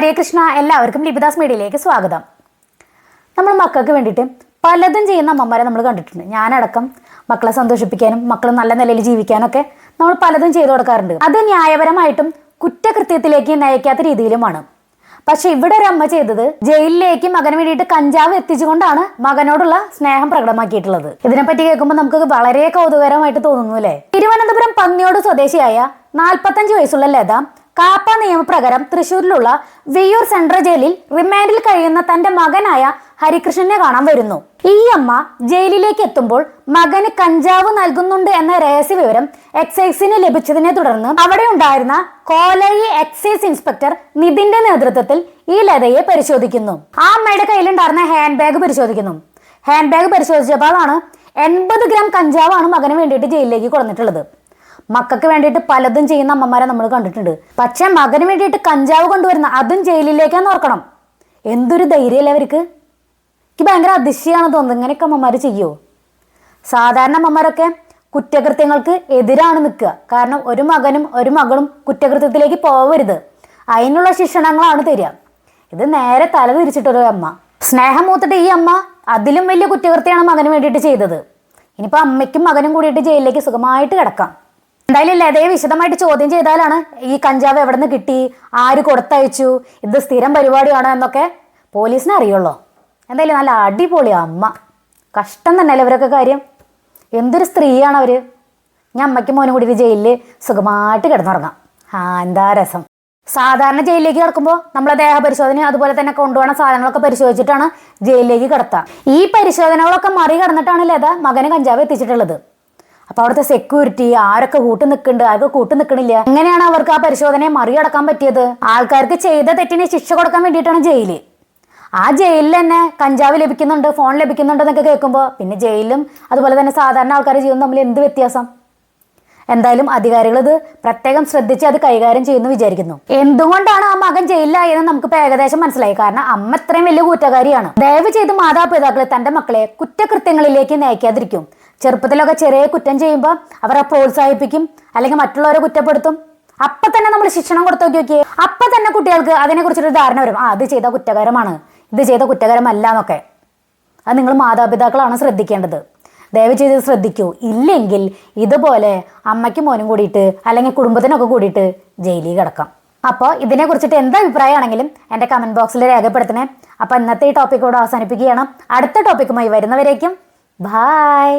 ഹരേ കൃഷ്ണ എല്ലാവർക്കും ലിപിദാസ് മീഡിയയിലേക്ക് സ്വാഗതം. നമ്മൾ മക്കൾക്ക് വേണ്ടിയിട്ട് പലതും ചെയ്യുന്ന അമ്മമാരെ നമ്മൾ കണ്ടിട്ടുണ്ട്. ഞാനടക്കം മക്കളെ സന്തോഷിപ്പിക്കാനും മക്കൾ നല്ല നിലയിൽ ജീവിക്കാനൊക്കെ നമ്മൾ പലതും ചെയ്തു കൊടുക്കാറുണ്ട്. അത് ന്യായപരമായിട്ടും കുറ്റകൃത്യത്തിലേക്ക് നയിക്കാത്ത രീതിയിലുമാണ്. പക്ഷെ ഇവിടെ ഒരു അമ്മ ചെയ്തത് ജയിലിലേക്ക് മകന് വേണ്ടിയിട്ട് കഞ്ചാവ് എത്തിച്ചുകൊണ്ടാണ് മകനോടുള്ള സ്നേഹം പ്രകടമാക്കിയിട്ടുള്ളത്. ഇതിനെപ്പറ്റി കേൾക്കുമ്പോൾ നമുക്ക് വളരെ കൗതുകരമായിട്ട് തോന്നുന്നു അല്ലേ? തിരുവനന്തപുരം പന്നിയോട് സ്വദേശിയായ നാൽപ്പത്തഞ്ച് വയസ്സുള്ള ലത കാപ്പ നിയമപ്രകാരം തൃശൂരിലുള്ള വെയ്യൂർ സെൻട്രൽ ജയിലിൽ റിമാൻഡിൽ കഴിയുന്ന തന്റെ മകനായ ഹരികൃഷ്ണനെ കാണാൻ വരുന്നു. ഈ അമ്മ ജയിലിലേക്ക് എത്തുമ്പോൾ മകന് കഞ്ചാവ് നൽകുന്നുണ്ട് എന്ന രഹസ്യ വിവരം എക്സൈസിന് ലഭിച്ചതിനെ തുടർന്ന് അവിടെ ഉണ്ടായിരുന്ന കോലയി എക്സൈസ് ഇൻസ്പെക്ടർ നിതിന്റെ നേതൃത്വത്തിൽ ഈ ലതയെ പരിശോധിക്കുന്നു. ആ അമ്മയുടെ കയ്യിലുണ്ടായിരുന്ന ഹാൻഡ് ബാഗ് പരിശോധിക്കുന്നു. ഹാൻഡ് ബാഗ് പരിശോധിച്ചപ്പോഴാണ് എൺപത് ഗ്രാം കഞ്ചാവാണ് മകന് വേണ്ടിയിട്ട് ജയിലിലേക്ക് കൊടുത്തിട്ടുള്ളത് മക്കൾക്ക് വേണ്ടിയിട്ട് പലതും ചെയ്യുന്ന അമ്മമാരെ നമ്മൾ കണ്ടിട്ടുണ്ട്. പക്ഷെ മകന് വേണ്ടിയിട്ട് കഞ്ചാവ് കൊണ്ടുവരുന്ന അതും ജയിലിലേക്കാന്ന് ഓർക്കണം എന്തൊരു ധൈര്യമല്ലേ അവർക്ക്? എനിക്ക് ഭയങ്കര അതിശയാണ് തോന്നുന്നത്. ഇങ്ങനെയൊക്കെ അമ്മമാർ ചെയ്യുമോ സാധാരണ അമ്മമാരൊക്കെ കുറ്റകൃത്യങ്ങൾക്ക് എതിരാണ് നിൽക്കുക. കാരണം ഒരു മകനും ഒരു മകളും കുറ്റകൃത്യത്തിലേക്ക് പോവരുത്. അതിനുള്ള ശിക്ഷണങ്ങളാണ് തരിക. ഇത് നേരെ തല തിരിച്ചിട്ടൊരു അമ്മ. സ്നേഹം മൂത്തിട്ട് ഈ അമ്മ അതിലും വലിയ കുറ്റകൃത്യമാണ് മകന് വേണ്ടിയിട്ട് ചെയ്തത്. ഇനിയിപ്പോൾ അമ്മയ്ക്കും മകനും കൂടിയിട്ട് ജയിലിലേക്ക് സുഖമായിട്ട് കിടക്കാം. എന്തായാലും ലതയെ വിശദമായിട്ട് ചോദ്യം ചെയ്താലാണ് ഈ കഞ്ചാവ് എവിടെ നിന്ന് കിട്ടി ആര് കൊടുത്തയച്ചു ഇത് സ്ഥിരം പരിപാടിയാണോ എന്നൊക്കെ പോലീസിനെ അറിയുള്ളൂ. എന്തായാലും നല്ല അടിപൊളി അമ്മ. കഷ്ടം തന്നെയല്ലേ ഇവരൊക്കെ കാര്യം? എന്തൊരു സ്ത്രീയാണ് അവർ? ഞാൻ അമ്മയ്ക്കും മോനും കൂടി ജയിലിൽ സുഖമായിട്ട് കിടന്നുറങ്ങാം. ആ എന്താ രസം. സാധാരണ ജയിലിലേക്ക് കിടക്കുമ്പോൾ നമ്മളെ ദേഹപരിശോധന അതുപോലെ തന്നെ കൊണ്ടുപോകുന്ന സാധനങ്ങളൊക്കെ പരിശോധിച്ചിട്ടാണ് ജയിലിലേക്ക് കിടത്താം. ഈ പരിശോധനകളൊക്കെ മറികടന്നിട്ടാണ് ലത മകന് കഞ്ചാവ് എത്തിച്ചിട്ടുള്ളത്. അപ്പൊ അവിടുത്തെ സെക്യൂരിറ്റി ആരൊക്കെ കൂട്ടു നിൽക്കുന്നുണ്ട് ആരൊക്കെ കൂട്ടു നിൽക്കണില്ല എങ്ങനെയാണ് അവർക്ക് ആ പരിശോധനയെ മറികടക്കാൻ പറ്റിയത്? ആൾക്കാർക്ക് ചെയ്ത തെറ്റിനെ ശിക്ഷ കൊടുക്കാൻ വേണ്ടിയിട്ടാണ് ജയിൽ. ആ ജയിലിൽ തന്നെ കഞ്ചാവ് ലഭിക്കുന്നുണ്ട് ഫോൺ ലഭിക്കുന്നുണ്ട് എന്നൊക്കെ കേൾക്കുമ്പോൾ പിന്നെ ജയിലും അതുപോലെ തന്നെ സാധാരണ ആൾക്കാർ ജീവിതം തമ്മിൽ എന്ത് വ്യത്യാസം? എന്തായാലും അധികാരികൾ ഇത് പ്രത്യേകം ശ്രദ്ധിച്ച് അത് കൈകാര്യം ചെയ്യുന്നു വിചാരിക്കുന്നു. എന്തുകൊണ്ടാണ് ആ മകൻ ജയിലിലായെന്ന് നമുക്ക് ഇപ്പൊ ഏകദേശം മനസ്സിലായി. കാരണം അമ്മ ഇത്രയും വലിയ കുറ്റകാരിയാണ് ദയവ് ചെയ്ത് മാതാപിതാക്കളെ തന്റെ മക്കളെ കുറ്റകൃത്യങ്ങളിലേക്ക് നയിക്കാതിരിക്കും. ചെറുപ്പത്തിലൊക്കെ ചെറിയ കുറ്റം ചെയ്യുമ്പോൾ അവരെ പ്രോത്സാഹിപ്പിക്കും അല്ലെങ്കിൽ മറ്റുള്ളവരെ കുറ്റപ്പെടുത്തും. അപ്പൊ തന്നെ നമ്മൾ ശിക്ഷണം കൊടുത്തു നോക്കി നോക്കിയേ അപ്പൊ തന്നെ കുട്ടികൾക്ക് അതിനെ കുറിച്ചൊരു ധാരണ വരും. ആ അത് ചെയ്ത കുറ്റകരമാണ് ഇത് ചെയ്ത കുറ്റകരമല്ല എന്നൊക്കെ. അത് നിങ്ങൾ മാതാപിതാക്കളാണ് ശ്രദ്ധിക്കേണ്ടത്. ദയവ് ചെയ്ത് ശ്രദ്ധിക്കൂ. ഇല്ലെങ്കിൽ ഇതുപോലെ അമ്മയ്ക്കും മോനും കൂടിയിട്ട് അല്ലെങ്കിൽ കുടുംബത്തിനൊക്കെ കൂടിയിട്ട് ജയിലിൽ കിടക്കാം. അപ്പോൾ ഇതിനെ കുറിച്ചിട്ട് എന്ത് അഭിപ്രായമാണെങ്കിലും എന്റെ കമന്റ് ബോക്സിൽ രേഖപ്പെടുത്തണേ. അപ്പോൾ ഇന്നത്തെ ഈ ടോപ്പിക്കോട് അവസാനിപ്പിക്കുകയാണ്. അടുത്ത ടോപ്പിക്കുമായി വരുന്നവരേക്കും ബായ്